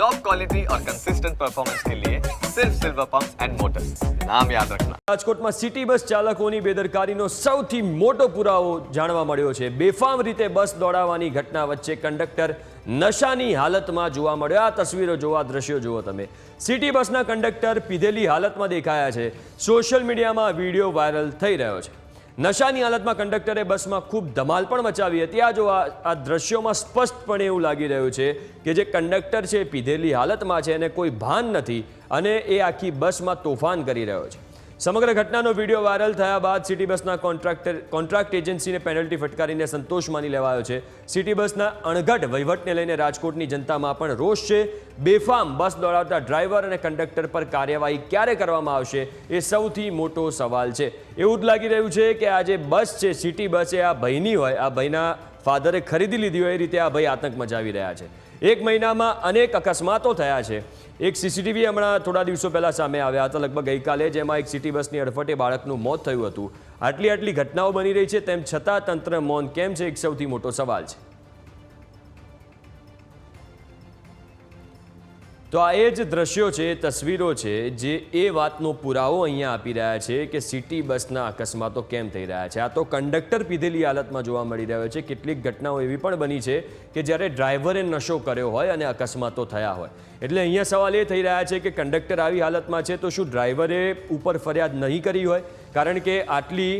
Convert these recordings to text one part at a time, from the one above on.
Top quality और consistent performance के लिए सिर्फ सिल्वर पंप एंड मोटर्स नाम याद रखना રાજકોટમાં સિટી બસ ચાલકોની બેદરકારીનો સૌથી મોટો પુરાવો જાણવા મળ્યો છે બેફામ રીતે બસ દોડાવવાની ઘટના વચ્ચે કંડક્ટર નશાની હાલતમાં જોવા મળ્યો આ તસવીરો જોવા દ્રશ્યો જુઓ તમે સિટી બસના કંડક્ટર પીધેલી હાલતમાં દેખાયા છે સોશિયલ મીડિયામાં આ વિડીયો વાયરલ થઈ રહ્યો છે નશાની હાલતમાં કંડક્ટરે બસમાં ખૂબ ધમાલ પણ મચાવી હતી. આ જો આ દ્રશ્યોમાં સ્પષ્ટપણે એવું લાગી રહ્યું છે કે જે કંડક્ટર છે પીધેલી હાલતમાં છે અને કોઈ ભાન નથી અને એ આખી બસમાં તોફાન કરી રહ્યો છે. સમગ્ર ઘટનાનો વીડિયો વાયરલ થયા બાદ સિટી બસના કોન્ટ્રાક્ટર કોન્ટ્રાક્ટ એજન્સીને પેનલ્ટી ફટકારીને સંતોષ માની લેવાયો છે. સિટી બસના અણઘટ વહીવટને લઈને રાજકોટની જનતામાં પણ રોષ છે. બેફામ બસ દોડાવતા ડ્રાઈવર અને કંડક્ટર પર કાર્યવાહી ક્યારે કરવામાં આવશે એ સૌથી મોટો સવાલ છે. એવું જ લાગી રહ્યું છે કે આ જે બસ છે, સિટી બસ એ આ ભયની હોય, આ ભાઈના ફાધરે ખરીદી લીધી હોય એ રીતે આ ભાઈ આતંક મચાવી રહ્યા છે. એક મહિનામાં અનેક અકસ્માતો થયા છે. એક સીસીટીવી હમણાં થોડા દિવસો પહેલાં સામે આવ્યા હતા. લગભગ ગઈકાલે જેમાં એક સિટી બસની અડફટે બાળકનું મોત થયું હતું. આટલી આટલી ઘટનાઓ બની રહી છે, તેમ છતાં તંત્ર મૌન કેમ છે, એક સૌથી મોટો સવાલ છે. તો આ એ જ દ્રશ્યો છે તસવીરો છે, જે એ વાતનો પુરાવો અહીંયા આપી રહ્યા છે કે સિટી બસના અકસ્માતો કેમ થઈ રહ્યા છે. આ તો કંડક્ટર પીધેલી હાલતમાં જોવા મળી રહ્યો છે. કેટલીક ઘટનાઓ એવી પણ બની છે કે જ્યારે ડ્રાઈવરે નશો કર્યો હોય અને અકસ્માતો થયા હોય. એટલે અહીંયા સવાલ એ થઈ રહ્યા છે કે કંડક્ટર આવી હાલતમાં છે તો શું ડ્રાઈવરે ઉપર ફરિયાદ નહીં કરી હોય? કારણ કે આટલી,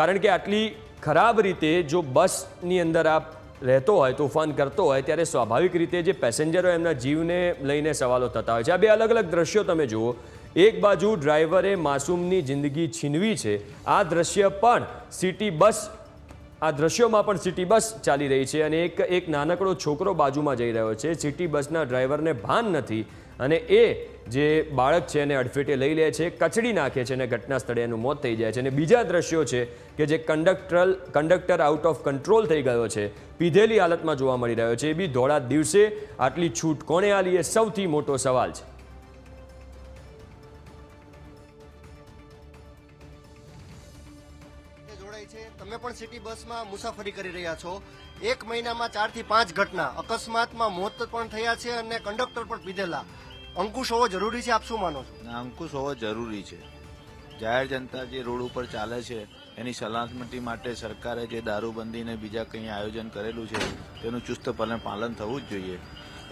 કારણ કે આટલી ખરાબ રીતે જો બસની અંદર આ રહેતો હોય, તોફાન કરતો હોય, ત્યારે સ્વાભાવિક રીતે જે પેસેન્જરો એમના જીવને લઈને સવાલો થતા હોય છે. આ બે અલગ અલગ દ્રશ્યો તમે જુઓ. એક બાજુ ડ્રાઈવરે માસૂમની જિંદગી છીનવી છે. આ દ્રશ્ય પણ સિટી બસ, આ દ્રશ્યોમાં પણ સિટી બસ ચાલી રહી છે અને એક એક નાનકડો છોકરો બાજુમાં જઈ રહ્યો છે. સિટી બસના ડ્રાઈવરને ભાન નથી. અને એ જે બાળક છે એને અડફેટે લઈ લે છે, કચડી નાખે છે અને ઘટના સ્થળે એનું મોત થઈ જાય છે. અને બીજા દ્રશ્યો છે કે જે કંડક્ટરલ, કંડક્ટર આઉટ ઓફ કંટ્રોલ થઈ ગયો છે, પીધેલી હાલતમાં જોવા મળી રહ્યો છે. એ બી ધોળા દિવસે આટલી છૂટ કોણે આલી એ સૌથી મોટો સવાલ છે. જોડાઈ છે. તમે પણ સિટી બસમાં મુસાફરી કરી રહ્યા છો. એક મહિનામાં ચારથી પાંચ ઘટના. અકસ્માતમાં મોત પણ થયા છે અને કંડક્ટર પણ પીધેલા અંકુશ હોવો જરૂરી છે, આપ શું માનો છો? અંકુશ હોવો જરૂરી છે. જાહેર જનતા જે રોડ ઉપર ચાલે છે, એની સલામતી માટે સરકારે જે દારૂબંધી ને બીજા કંઈ આયોજન કરેલું છે, તેનું ચુસ્તપણે પાલન થવું જ જોઈએ.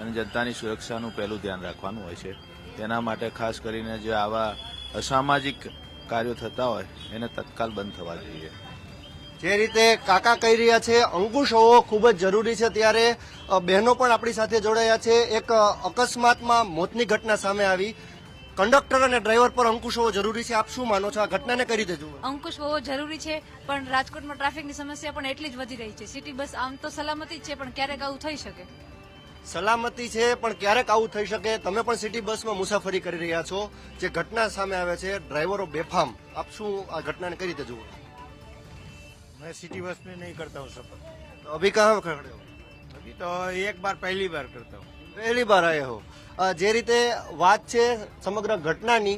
અને જનતાની સુરક્ષાનું પહેલું ધ્યાન રાખવાનું હોય છે. તેના માટે ખાસ કરીને જે આવા અસામાજિક કાર્યો થતા હોય એને તત્કાલ બંધ થવા જોઈએ. જે રીતે કાકા કહી રહ્યા છે અંકુશ હોવો ખૂબ જ જરૂરી છે. ત્યારે બહેનો પણ આપણી સાથે જોડાયા છે. એક અકસ્માતમાં મોતની ઘટના સામે આવી. કંડક્ટર અને ડ્રાઈવર પર અંકુશ હોવો જરૂરી છે. આપ શું માનો છો? આ ઘટનાને કઈ રીતે જુઓ? અંકુશ હોવો જરૂરી છે પણ રાજકોટમાં ટ્રાફિકની સમસ્યા પણ એટલી જ વધી રહી છે. સિટી બસ આમ તો સલામતી જ છે પણ ક્યારેક આવું થઈ શકે? સલામતી છે પણ ક્યારેક આવું થઈ શકે તમે પણ સિટી બસમાં મુસાફરી કરી રહ્યા છો જે ઘટના સામે આવે છે ડ્રાઈવરો બેફામ આપ શું આ ઘટનાને કઈ રીતે જુઓ मैं सिटी बस में नहीं करता हूँ सफर તો અભી કહા ખડે હો अभी तो एक बार पहली बार करता हूँ પહેલી બાર આયે હો અ, જે રીતે વાત છે સમગ્ર ઘટનાની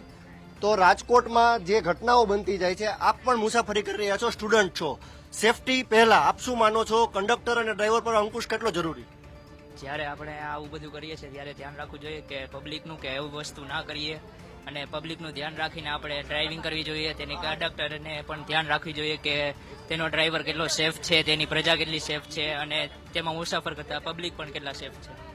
તો રાજકોટમાં જે ઘટનાઓ બનતી જાય છે આપ પણ મુસાફરી કરી રહ્યા છો સ્ટુડન્ટ છો સેફટી પહેલા આપ શું માનો છો કંડક્ટર અને ડ્રાઈવર પર અંકુશ કેટલો જરૂરી જ્યારે આપણે આવું બધું કરીએ છીએ ત્યારે ધ્યાન રાખવું જોઈએ કે પબ્લિકનું કે એવું વસ્તુ ના કરીએ. અને પબ્લિકનું ધ્યાન રાખીને આપણે ડ્રાઇવિંગ કરવી જોઈએ તેની કંડક્ટરને પણ ધ્યાન રાખવી જોઈએ કે તેનો ડ્રાઈવર કેટલો સેફ છે તેની પ્રજા કેટલી સેફ છે અને તેમાં મુસાફર કરતા પબ્લિક પણ કેટલા સેફ છે.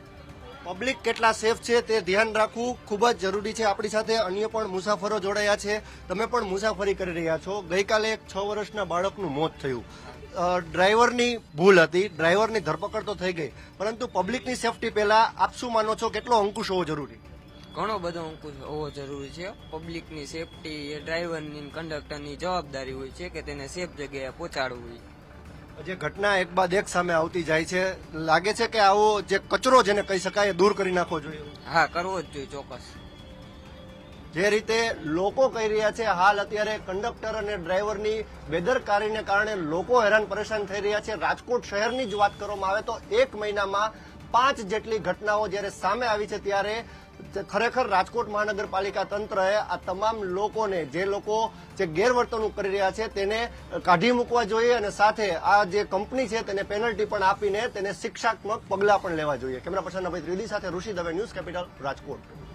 પબ્લિક કેટલા સેફ છે તે ધ્યાન રાખવું ખૂબ જ જરૂરી છે. આપણી સાથે અન્ય પણ મુસાફરો જોડાયા છે. તમે પણ મુસાફરી કરી રહ્યા છો. ગઈકાલે એક છ વર્ષના બાળકનું મોત થયું. ડ્રાઈવરની ભૂલ હતી. ડ્રાઈવરની ધરપકડ તો થઈ ગઈ. પરંતુ પબ્લિકની સેફટી પહેલા આપ શું માનો છો? કેટલો અંકુશ હોવો જરૂરી? ઘણો બધો અંકુશ હોવો જરૂરી છે. પબ્લિકની સેફટી એ ડ્રાઈવરની કંડક્ટરની જવાબદારી હોય છે કે તેને સેફ જગ્યાએ પહોંચાડવું જે ઘટના એક બાદ એક સામે આવતી જાય છે લાગે છે કે આવો જે કચરો જેને કહી શકાય એ દૂર કરી નાખવો જોઈએ. હા કરવો જ જોઈએ ચોક્કસ. જે રીતે લોકો કહી રહ્યા છે, હાલ અત્યારે કંડક્ટર અને ડ્રાઈવરની બેદરકારીને કારણે લોકો હેરાન પરેશાન થઈ રહ્યા છે. રાજકોટ શહેરની જ વાત કરવામાં આવે તો એક મહિનામાં પાંચ જેટલી ઘટનાઓ જ્યારે સામે આવી છે ત્યારે ખરેખર રાજકોટ મહાનગરપાલિકા તંત્રએ આ તમામ લોકોને, જે લોકો જે ગેરવર્તણૂક કરી રહ્યા છે તેને કાઢી મૂકવા જોઈએ અને સાથે આ જે કંપની છે તેને પેનલ્ટી પણ આપીને તેને શિક્ષાત્મક પગલાં પણ લેવા જોઈએ. કેમેરા પર્સન ભાઈ ત્રિવેદી સાથે ઋષિ દવે ન્યૂઝ કેપિટલ રાજકોટ.